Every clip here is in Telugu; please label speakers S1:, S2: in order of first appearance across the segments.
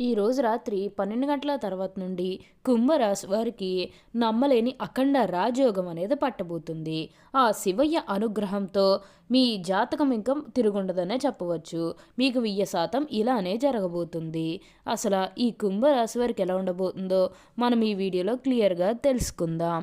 S1: ఈరోజు రాత్రి పన్నెండు గంటల తర్వాత నుండి కుంభరాశి వారికి నమ్మలేని అఖండ రాజయోగం అనేది పట్టబోతుంది. ఆ శివయ్య అనుగ్రహంతో మీ జాతకం ఇంకా తిరుగుండదనే చెప్పవచ్చు. మీకు వెయ్యి శాతం ఇలానే జరగబోతుంది. అసలు ఈ కుంభరాశి వారికి ఎలా ఉండబోతుందో మనం ఈ వీడియోలో క్లియర్గా తెలుసుకుందాం.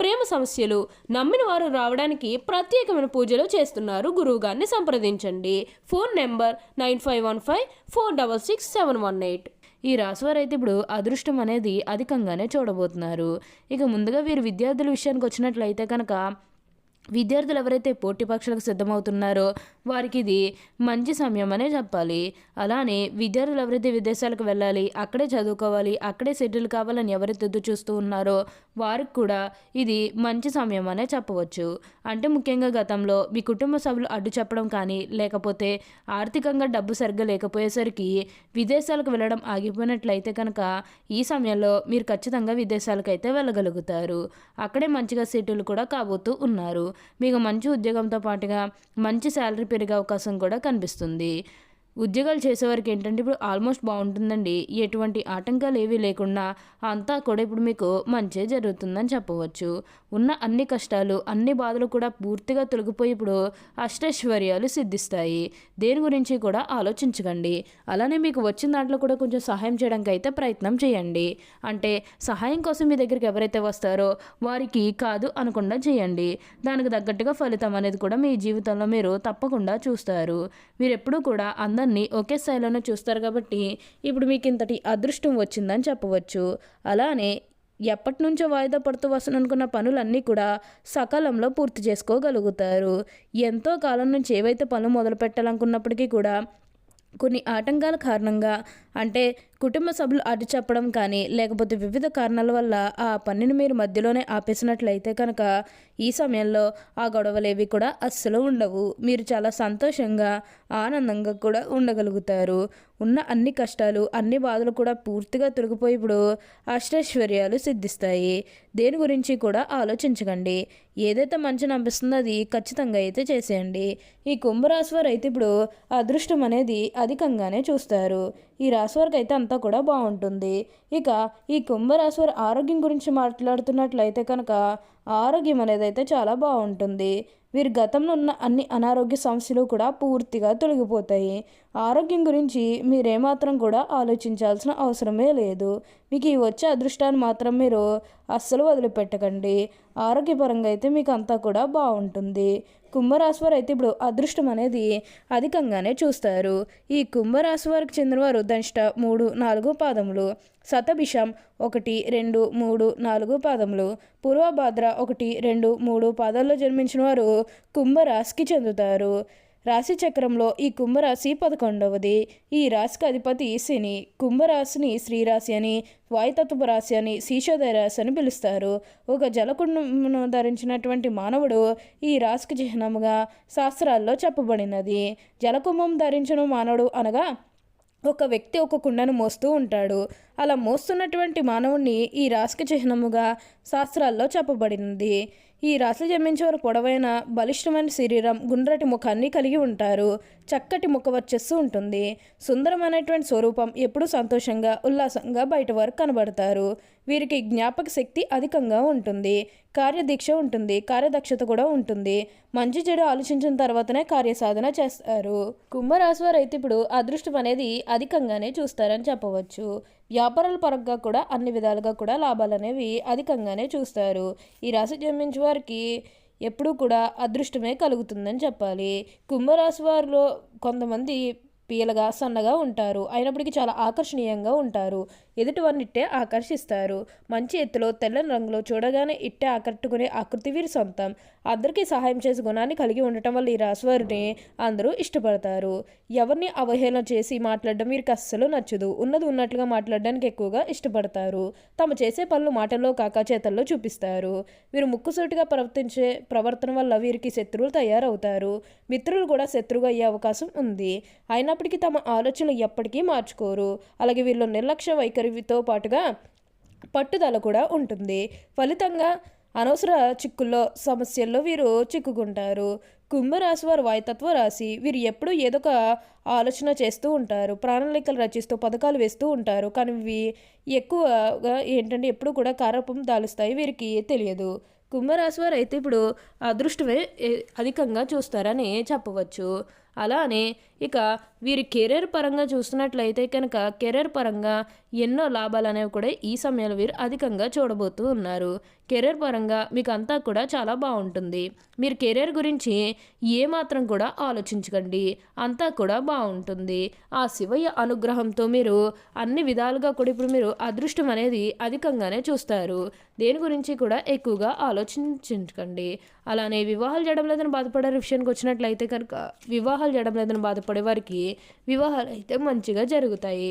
S1: ప్రేమ సమస్యలు నమ్మిన వారు రావడానికి ప్రత్యేకమైన పూజలు చేస్తున్నారు. గురువుగారిని సంప్రదించండి. Phone number nine five one five four double six seven one eight. ఈ రాశివారు అయితే ఇప్పుడు అదృష్టం అనేది అధికంగానే చూడబోతున్నారు. ఇక ముందుగా వీరు విద్యార్థుల విషయానికి వచ్చినట్లయితే కనుక విద్యార్థులు ఎవరైతే పోటీ పరీక్షలకు సిద్ధమవుతున్నారో వారికి ఇది మంచి సమయం అనే చెప్పాలి. అలానే విద్యార్థులు ఎవరైతే విదేశాలకు వెళ్ళాలి అక్కడే చదువుకోవాలి అక్కడే సెటిల్ కావాలని ఎవరైతే ఎదురు చూస్తూ ఉన్నారో వారికి కూడా ఇది మంచి సమయం అనే చెప్పవచ్చు. అంటే ముఖ్యంగా గతంలో మీ కుటుంబ సభ్యులు అడ్డు చెప్పడం కానీ లేకపోతే ఆర్థికంగా డబ్బు సరిగ్గా లేకపోయేసరికి విదేశాలకు వెళ్ళడం ఆగిపోయినట్లయితే కనుక ఈ సమయంలో మీరు ఖచ్చితంగా విదేశాలకు అయితే వెళ్ళగలుగుతారు. అక్కడే మంచిగా సెటిల్ కూడా కాబోతూ ఉన్నారు. మీకు మంచి ఉద్యోగంతో పాటుగా మంచి శాలరీ పెరిగే అవకాశం కూడా కనిపిస్తుంది. ఉద్యోగాలు చేసేవారికి ఏంటంటే ఇప్పుడు ఆల్మోస్ట్ బాగుంటుందండి. ఎటువంటి ఆటంకాలు ఏవీ లేకుండా అంతా కూడా ఇప్పుడు మీకు మంచి జరుగుతుందని చెప్పవచ్చు. ఉన్న అన్ని కష్టాలు అన్ని బాధలు కూడా పూర్తిగా తొలగిపోయి ఇప్పుడు అష్టైశ్వర్యాలు సిద్ధిస్తాయి. దేని గురించి కూడా ఆలోచించకండి. అలానే మీకు వచ్చిన దాంట్లో కూడా కొంచెం సహాయం చేయడానికి అయితే ప్రయత్నం చేయండి. అంటే సహాయం కోసం మీ దగ్గరికి ఎవరైతే వస్తారో వారికి కాదు అనకుండా చేయండి. దానికి తగ్గట్టుగా ఫలితం అనేది కూడా మీ జీవితంలో మీరు తప్పకుండా చూస్తారు. మీరు ఎప్పుడూ కూడా అందరినీ ఒకే స్థాయిలోనే చూస్తారు కాబట్టి ఇప్పుడు మీకు ఇంతటి అదృష్టం వచ్చిందని చెప్పవచ్చు. అలానే ఎప్పటి నుంచో వాయిదా పడుతూ వస్తాను అనుకున్న పనులన్నీ కూడా సకాలంలో పూర్తి చేసుకోగలుగుతారు. ఎంతో కాలం నుంచి ఏవైతే పనులు మొదలు పెట్టాలనుకున్నప్పటికీ కూడా కొన్ని ఆటంకాల కారణంగా అంటే కుటుంబ సభ్యులు అడ్డు చెప్పడం కానీ లేకపోతే వివిధ కారణాల వల్ల ఆ పనిని మీరు మధ్యలోనే ఆపేసినట్లయితే కనుక ఈ సమయంలో ఆ గొడవలేవి కూడా అస్సలు ఉండవు. మీరు చాలా సంతోషంగా ఆనందంగా కూడా ఉండగలుగుతారు. ఉన్న అన్ని కష్టాలు అన్ని బాధలు కూడా పూర్తిగా తొలగిపోయి ఇప్పుడు అష్టైశ్వర్యాలు సిద్ధిస్తాయి. దేని గురించి కూడా ఆలోచించకండి. ఏదైతే మంచిని అనిపిస్తుందో అది ఖచ్చితంగా అయితే చేసేయండి. ఈ కుంభరాశి వారు అయితే ఇప్పుడు అదృష్టం అనేది అధికంగానే చూస్తారు. ఈ రాశి వారికి అయితే అంతా కూడా బాగుంటుంది. ఇక ఈ కుంభరాశి వారి ఆరోగ్యం గురించి మాట్లాడుతున్నట్లయితే కనుక ఆరోగ్యం అనేది అయితే చాలా బాగుంటుంది. వీరి గతంలో ఉన్న అన్ని అనారోగ్య సమస్యలు కూడా పూర్తిగా తొలగిపోతాయి. ఆరోగ్యం గురించి మీరేమాత్రం కూడా ఆలోచించాల్సిన అవసరమే లేదు. మీకు ఈ వచ్చే అదృష్టాన్ని మాత్రం మీరు అస్సలు వదిలిపెట్టకండి. ఆరోగ్యపరంగా అయితే మీకు అంతా కూడా బాగుంటుంది. కుంభరాశి వారు అయితే ఇప్పుడు అదృష్టం అనేది అధికంగానే చూస్తారు. ఈ కుంభరాశి వారికి చెందినవారు దంష్ట మూడు నాలుగు పాదములు శతభిషం ఒకటి రెండు మూడు నాలుగు పాదములు పూర్వభాద్ర ఒకటి రెండు మూడు పాదాల్లో జన్మించిన వారు కుంభరాశికి చెందుతారు. రాశి చక్రంలో ఈ కుంభరాశి పదకొండవది. ఈ రాశికి అధిపతి శని. కుంభరాశిని శ్రీరాశి అని వాయుతత్వ రాశి అని శీశోదయ రాశి అని పిలుస్తారు. ఒక జలకుండమును ధరించినటువంటి మానవుడు ఈ రాశికి చిహ్నముగా శాస్త్రాల్లో చెప్పబడినది. జలకుంభం ధరించిన మానవుడు అనగా ఒక వ్యక్తి ఒక కుండను మోస్తూ ఉంటాడు. అలా మోస్తున్నటువంటి మానవుణ్ణి ఈ రాశికి చిహ్నముగా శాస్త్రాల్లో చెప్పబడినది. ఈ రాశి జన్మించేవారు పొడవైన బలిష్టమైన శరీరం గుండ్రటి ముఖాన్ని కలిగి ఉంటారు. చక్కటి ముఖ వచ్చస్సు ఉంటుంది. సుందరమైనటువంటి స్వరూపం ఎప్పుడూ సంతోషంగా ఉల్లాసంగా బయట వారు కనబడతారు.
S2: వీరికి జ్ఞాపక శక్తి అధికంగా ఉంటుంది. కార్యదీక్ష ఉంటుంది. కార్యదక్షత కూడా ఉంటుంది. మంచి చెడు ఆలోచించిన తర్వాతనే కార్యసాధన చేస్తారు. కుంభరాశి వారు అయితే ఇప్పుడు అదృష్టం అనేది అధికంగానే చూస్తారని చెప్పవచ్చు. వ్యాపారాల పరంగా కూడా అన్ని విధాలుగా కూడా లాభాలు అనేవి అధికంగానే చూస్తారు. ఈ రాశి జన్మించే వారికి ఎప్పుడూ కూడా అదృష్టమే కలుగుతుందని చెప్పాలి. కుంభరాశి వారిలో కొంతమంది పీలగా సన్నగా ఉంటారు. అయినప్పటికీ చాలా ఆకర్షణీయంగా ఉంటారు. ఎదుటివారిని ఇట్టే ఆకర్షిస్తారు. మంచి ఎత్తులో తెల్లని రంగులో చూడగానే ఇట్టే ఆకట్టుకునే ఆకృతి వీరి సొంతం. అందరికీ సహాయం చేసే గుణాన్ని కలిగి ఉండటం వల్ల ఈ రాశివారిని అందరూ ఇష్టపడతారు. ఎవరిని అవహేళన చేసి మాట్లాడడం వీరికి అస్సలు నచ్చదు. ఉన్నది ఉన్నట్లుగా మాట్లాడడానికి ఎక్కువగా ఇష్టపడతారు. తమ చేసే పనులు మాటల్లో కాక చేతల్లో చూపిస్తారు. వీరు ముక్కుసూటిగా ప్రవర్తించే ప్రవర్తన వల్ల వీరికి శత్రువులు తయారవుతారు. మిత్రులు కూడా శత్రువుగా అయ్యే అవకాశం ఉంది. అయినప్పటికీ తమ ఆలోచనలు ఎప్పటికీ మార్చుకోరు. అలాగే వీళ్ళు నిర్లక్ష్య వైఖరితో పాటుగా పట్టుదల కూడా ఉంటుంది. ఫలితంగా అనవసర చిక్కుల్లో సమస్యల్లో వీరు చిక్కుకుంటారు. కుంభరాశి వారు వాయుతత్వ రాశి. వీరు ఎప్పుడూ ఏదో ఒక ఆలోచన చేస్తూ ఉంటారు. ప్రణాళికలు రచిస్తూ పథకాలు వేస్తూ ఉంటారు. కానీ ఇవి ఎక్కువగా ఏంటంటే ఎప్పుడు కూడా కారపం దాలుస్తాయి. వీరికి తెలియదు. కుంభరాశి వారు అయితే ఇప్పుడు అదృష్టమే అధికంగా చూస్తారని చెప్పవచ్చు. అలానే ఇక వీరి కెరీర్ పరంగా చూస్తున్నట్లయితే కనుక కెరీర్ పరంగా ఎన్నో లాభాలు అనేవి కూడా ఈ సమయంలో వీరు అధికంగా చూడబోతూ ఉన్నారు. కెరీర్ పరంగా మీకు అంతా కూడా చాలా బాగుంటుంది. మీరు కెరీర్ గురించి ఏమాత్రం కూడా ఆలోచించకండి. అంతా కూడా బాగుంటుంది. ఆ శివయ్య అనుగ్రహంతో మీరు అన్ని విధాలుగా కూడా ఇప్పుడు మీరు అదృష్టం అనేది అధికంగానే చూస్తారు. దేని గురించి కూడా ఎక్కువగా ఆలోచించకండి. అలానే వివాహాలు చేయడం లేదని బాధపడే విషయానికి వచ్చినట్లయితే కనుక వివాహాలు చేయడం లేదని బాధపడే వారికి వివాహాలు అయితే మంచిగా జరుగుతాయి.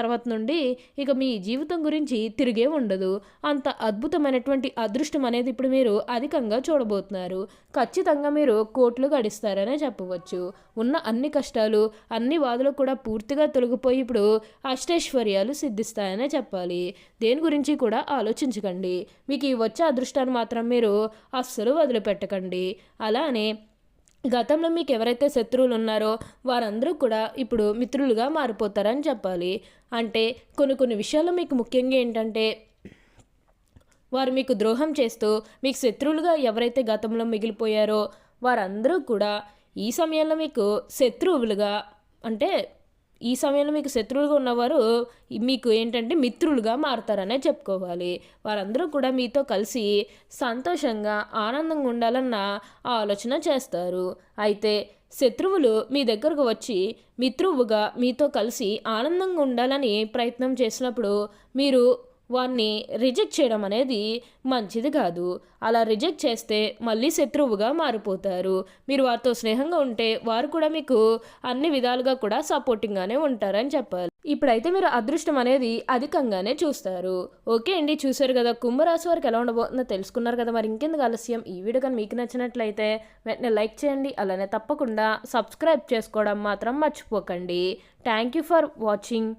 S2: తర్వాత నుండి ఇక మీ జీవితం గురించి తిరిగే ఉండదు. అంత అద్భుతమైనటువంటి అదృష్టం అనేది ఇప్పుడు మీరు అధికంగా చూడబోతున్నారు. ఖచ్చితంగా మీరు కోట్లు గడిస్తారనే చెప్పవచ్చు. ఉన్న అన్ని కష్టాలు అన్ని బాధలు కూడా పూర్తిగా తొలగిపోయి ఇప్పుడు అష్టైశ్వర్యాలు సిద్ధిస్తాయనే చెప్పాలి. దేని గురించి కూడా ఆలోచించకండి. మీకు ఈ వచ్చే అదృష్టాన్ని మాత్రం మీరు అస్సలు వదిలిపెట్టకండి. అలానే గతంలో మీకు ఎవరైతే శత్రువులు ఉన్నారో వారందరూ కూడా ఇప్పుడు మిత్రులుగా మారిపోతారని చెప్పాలి. అంటే కొన్ని కొన్ని విషయాల్లో మీకు ముఖ్యంగా ఏంటంటే వారు మీకు ద్రోహం చేస్తూ మీకు శత్రువులుగా ఎవరైతే గతంలో మిగిలిపోయారో వారందరూ కూడా ఈ సమయంలో మీకు శత్రువులుగా అంటే ఈ సమయంలో మీకు శత్రువులుగా ఉన్నవారు మీకు ఏంటంటే మిత్రులుగా మారుతారనే చెప్పుకోవాలి. వారందరూ కూడా మీతో కలిసి సంతోషంగా ఆనందంగా ఉండాలన్న ఆలోచన చేస్తారు. అయితే శత్రువులు మీ దగ్గరకు వచ్చి మిత్రువుగా మీతో కలిసి ఆనందంగా ఉండాలని ప్రయత్నం చేసినప్పుడు మీరు వారిని రిజెక్ట్ చేయడం అనేది మంచిది కాదు. అలా రిజెక్ట్ చేస్తే మళ్ళీ శత్రువుగా మారిపోతారు. మీరు వారితో స్నేహంగా ఉంటే వారు కూడా మీకు అన్ని విధాలుగా కూడా సపోర్టింగ్గానే ఉంటారని చెప్పాలి. ఇప్పుడైతే మీరు అదృష్టం అనేది అధికంగానే చూస్తారు. ఓకే అండి చూశారు కదా కుంభరాశి వారికి ఎలా ఉండబోతుందో తెలుసుకున్నారు కదా మరి ఇంకెందుకు ఆలస్యం? ఈ వీడియో కానీ మీకు నచ్చినట్లయితే వెంటనే లైక్ చేయండి అలానే తప్పకుండా సబ్స్క్రైబ్ చేసుకోవడం మాత్రం మర్చిపోకండి. Thank you for watching